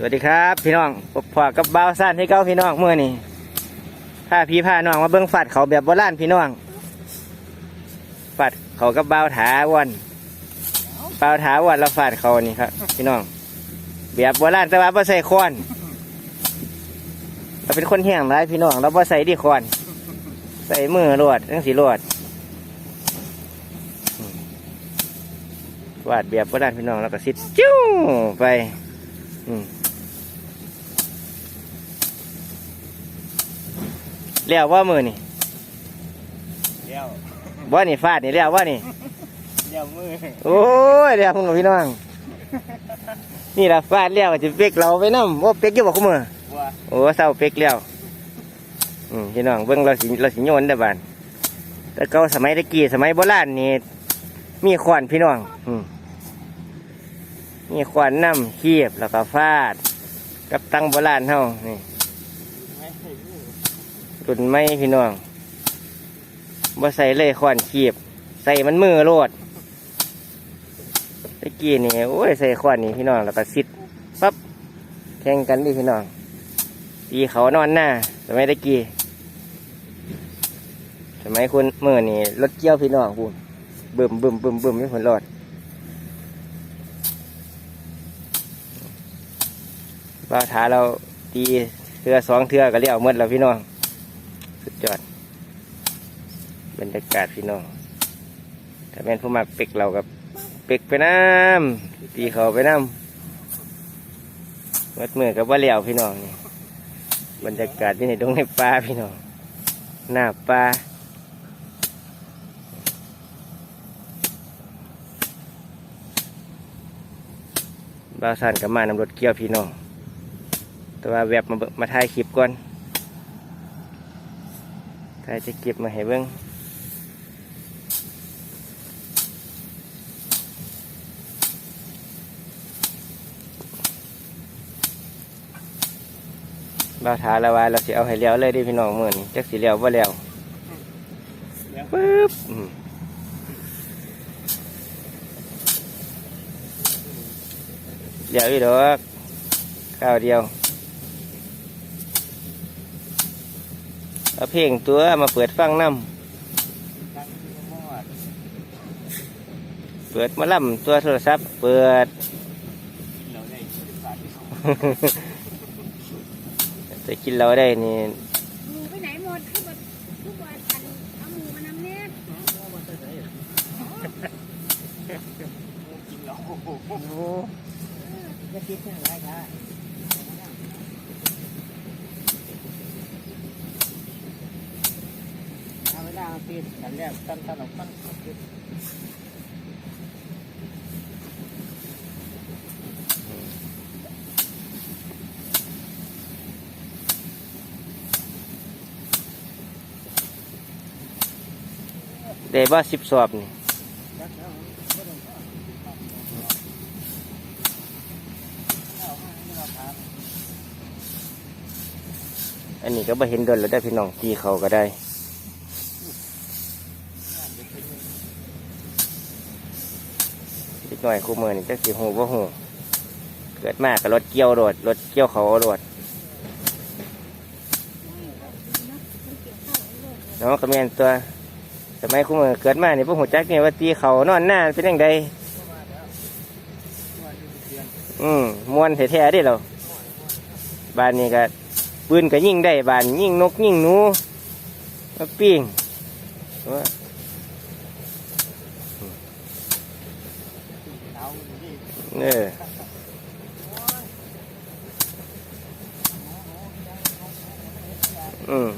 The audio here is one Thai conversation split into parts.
สวัสดีครับพี่น้องพอกับบ่าวซ่านที่เก้าพี่น้องเมื่อนี่พาพี่พาน้องมาเบิ้งฝัดเขาแบบโบราณพี่น้องฝัดเขากับบ่าวถาวันบ่าวถาวันเราฝัดเขานี่ครับ พี่น้องแบบโบราณแต่ว่าบ่ใส่คอนเราเป็นคนเฮี้ยงไรพี่น้องเราบ่ใส่ดีคอนใส่มือรวดทั้งสีรวดวาดแบบโบราณพี่น้องแล้วก็สิจิ้วไป อืม เลี้ยวว่ามือนี่เลี้ยวว่านี่ฟาดนี่เลี้ยวว่านี่เลี้ยวมือโอ้ยเลี้ยวคุณพี่น้องนี่ละฟาดเลี้ยวจะเป๊กเราไปน้ำว่าเป๊กอยี่บอกคุณมือว่าโอ้เศร้าเป๊กเลี้ยวอืมพี่น้องเบิ่งเราสิเราสิโยนได้อบานแต่เก่าสมัยตะกี้สมัยโบราณนี่มีขวานพี่น้องอืมมีขวานน้ำขีบแล้วก็ฟาด กับตังโบราณเฮานี่ไม่ใช่มือ รุ่นไม่พี่น้องบ่ใส่เลยขวานขีบ ใส่มันมือโลดตะกี้นี่โอ้ยใส่ขวานนี่พี่น้องแล้วก็ซิดปั๊บแข่งกันดิพี่น้องตีเขานอนหน้าสมัยตะกี้สมัยคุณมือนี่รถเกี่ยวพี่น้องพูนบึมบึมบึมบึมไม่ผลรอดบ่าวถาเราตีเทือสองเทือก็เรียกเอาหมดแล้วพี่น้อง ยอด บรรยากาศพี่น้องถ้าแม่นผู้มักเป็กเรากับเป็กไปน้ำตีเขาไปน้ำมัดเมือกับว่าเหลียวพี่น้องนี่บรรยากาศที่ในดงในป่าพี่น้องหน้าป่าบ่าวสันกับมานำรถเกี่ยวพี่น้อง แต่ว่าแวบมามาถ่ายคลิปก่อน ใครจะเก็บมาให้เบิ้งบ่าวถาละว่าเราสิเอาให้เลี้ยวเลยดิพี่น้องมื่อนจักสิเลี้ยวบ่แล้วเลี้ยวปึ๊บเลี้ยวอีกดอกข้าวเดียว เอาเพลงตัวมาเปิดฟังน้ำตั้งมอดเปิดหมาล่ำตัวโทรศัพท์ เปิดเราได้สิบบาทที่สองจะกินเราได้นี่หมูไปไหนหมดทุกวันทุกวันอันเอาหมูมานำเนี่ยกินแล้วโอ้โหจะติดอะไรคะ เอาเวลามาปีนกันแล้วตั้นตั้นออกตั้นปิดได้บ่สิบสอบนี่อันนี้ก็บ่เห็นดนแล้วได้พี่น้องตีเขาก็ได้ นิดหน่อยคู่มือนี่จักสิหูบ่าหูเกิดมากกับรถเกี่ยวโดดรถเกี่ยวเขาโดดเนาะก็แม่นตัวสมัยคู่มือเกิดมานี่พวกหัวจักเนี่ยว่าตีเขานอนหน้าเป็นยังไงอืมมวนแท้ๆเดิเราบ้านนี้ก็ปืนก็ยิงได้บ้านยิงนกยิงหนูมาปิ้งว่า เอาอยู่ นี่อืม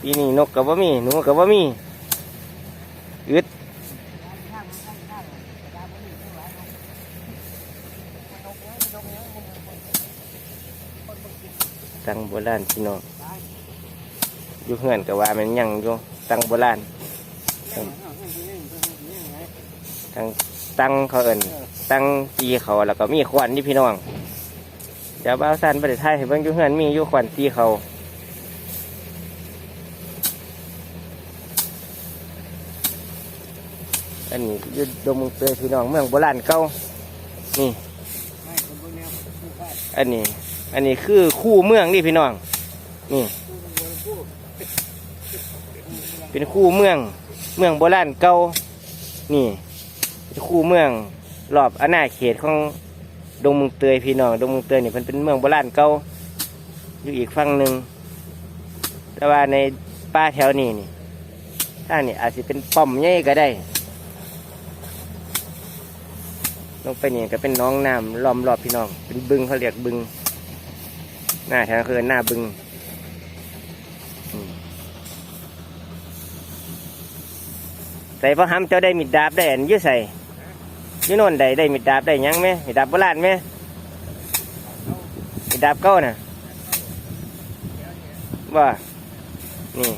ปีนี้นกกับว่ามี หนูกับว่ามีอึดตังโบราณพี่น้องอยู่เฮือนกับว่ามันยังอยู่ตังโบราณเตังตังเขาเอินตังตีเขาแล้วก็มีขวัญนี่พี่น้องเดี๋ยวบ้าวสันประเทศไทยให้เบิ่งยู่เฮือนมียู่ขวัญตีเขาอันนี้ยุดดมเตยพี่น้องเมืองโบราณเก่านี่ อันนี้ อันนี้คือคู่เมืองนี่พี่น้อง นี่ เป็นคู่เมือง เมืองโบราณเก่านี่ คู่เมืองรอบอาณาเขตของดงเมุงเตยพี่น้องดงเมุงเตยนี่มันเป็นเมืองโบราณเก่าอยู่อีกฝั่งหนึ่งแต่ว่าในป่าแถวนี้นี่ถ้านี่อาจจะเป็นป้อมใหญ่ก็ได้ ลงไปนี่ก็เป็นน้องน้ำล้อมรอบพี่น้อง เป็นบึงเขาเรียกบึง หน้าแถวคือหน้าบึงใส่พระหำเจ้าได้มิดดาบได้อันยื้อใส่ อยื้อโน่นได้ได้มิดาบได้ยังไหมมิดาบโบราณไหมมิดาบเก้าน่ะว่านี่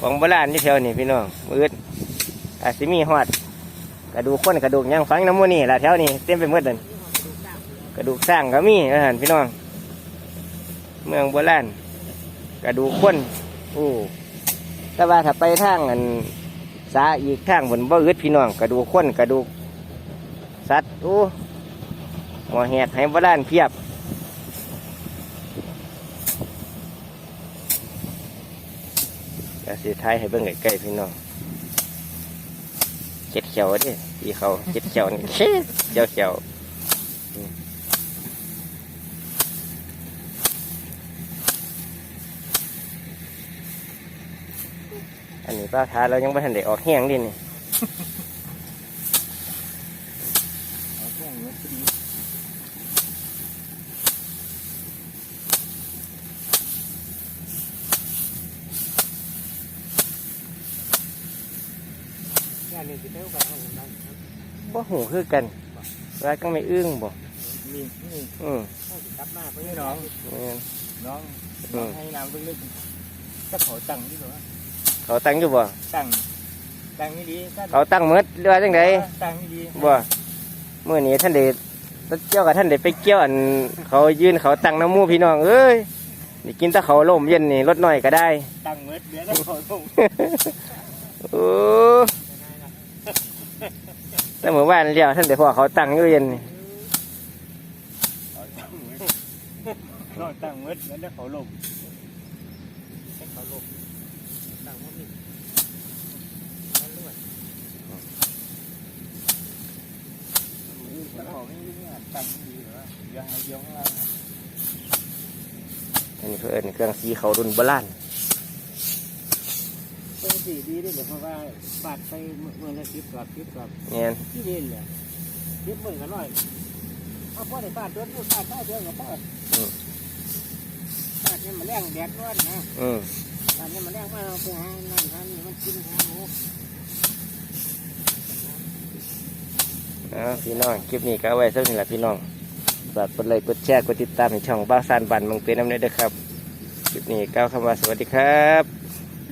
ของโบราณที่แถวนี่พี่น้องมืดอาจจะมีหอดกระดูกคนกระดูกยังฝังน้ำมูนี่ละแถวนี้เต็มไปหมดเลยกระดูกสร้างก็มีอาหารพี่น้อง เมืองโบราณกระดูกคนโอ้แต่ว่าถ้าไปทางอัน สาอีกทางบนบ่อึดพี่น้องกระดูกข้นกระดูกสัตว์โอ้หัวแหดให้บ้านเพียบกสิท้ายให้เบิ่งใกล้ๆพี่น้องเจ็ดเขียวดิพี่เขาเจ็ดเขียวนี่เขียวเขียว อันนี้ป้าท้าเรายังไม่ทันได้ออกแห้งดินี่เอาเครื่องมือดีงานนี้สิเท่ากันของนั้นบ่หูคือกันว่าก็ไม่อึ้งบ่มีนี่อืมต้องสิกลับมาเพื่อนน้องแม่นน้องน้องให้น้ำลึกๆจะขอตังค์ที่หรอ เขาตั้งอยู่บ่ตังค์ตังค์นี่ดีก็เขาตั้งหมดหรือว่าจังไดตังค์นี่ดีบ่เมื่อนี้ท่านเดชเจ้ากับท่านเดชไปเกี่ยวอันเขายืนเขาตั้งน้ำหมูพี่น้องเอ้ยนี่กินแตะเขาล่มเย็นนี่ลดหน่อยก็ได้ ตังค์เมื่อเดือนแล้วขอส่งโอ้แต่เมื่อวานเลี้ยวท่านเดี๋ยวพอเขาตั้งอยู่เย็นนี่รอตังค์เมื่อเดือนแล้วขอลงให้เขาลงตังค์เมื่อนี่นั่นด้วยขอไม่ยุ่งอะตังค์ดี หรอยังไงยังไงอันนี้เพื่อนเครื่องสีเขารุ่นโบราณเป็นสีดีด้วยเพราะว่าบาดไปเมื่อละสิบกว่าสิบกว่าเนี่ยที่เด่นเลยสิบหมื่นกันหน่อยเอาพ่อได้บาดโดนพูดบาดได้เดือนกับพ่อบาดนี่มันแรงแดดร้อนนะอืมบาดนี่มันแรงมากเอาไปหานั่นหานี่มันกินหาหมูเอาพี่น้องคลิปนี้ก็เอาไว้สักนี่แหละพี่น้อง ฝากกดไลค์กดแชร์กดติดตามในช่องบ้าซานบันมังเป็นน้ำเนยเด้อครับคลิปนี้ก้าวคำว่าสวัสดีครับ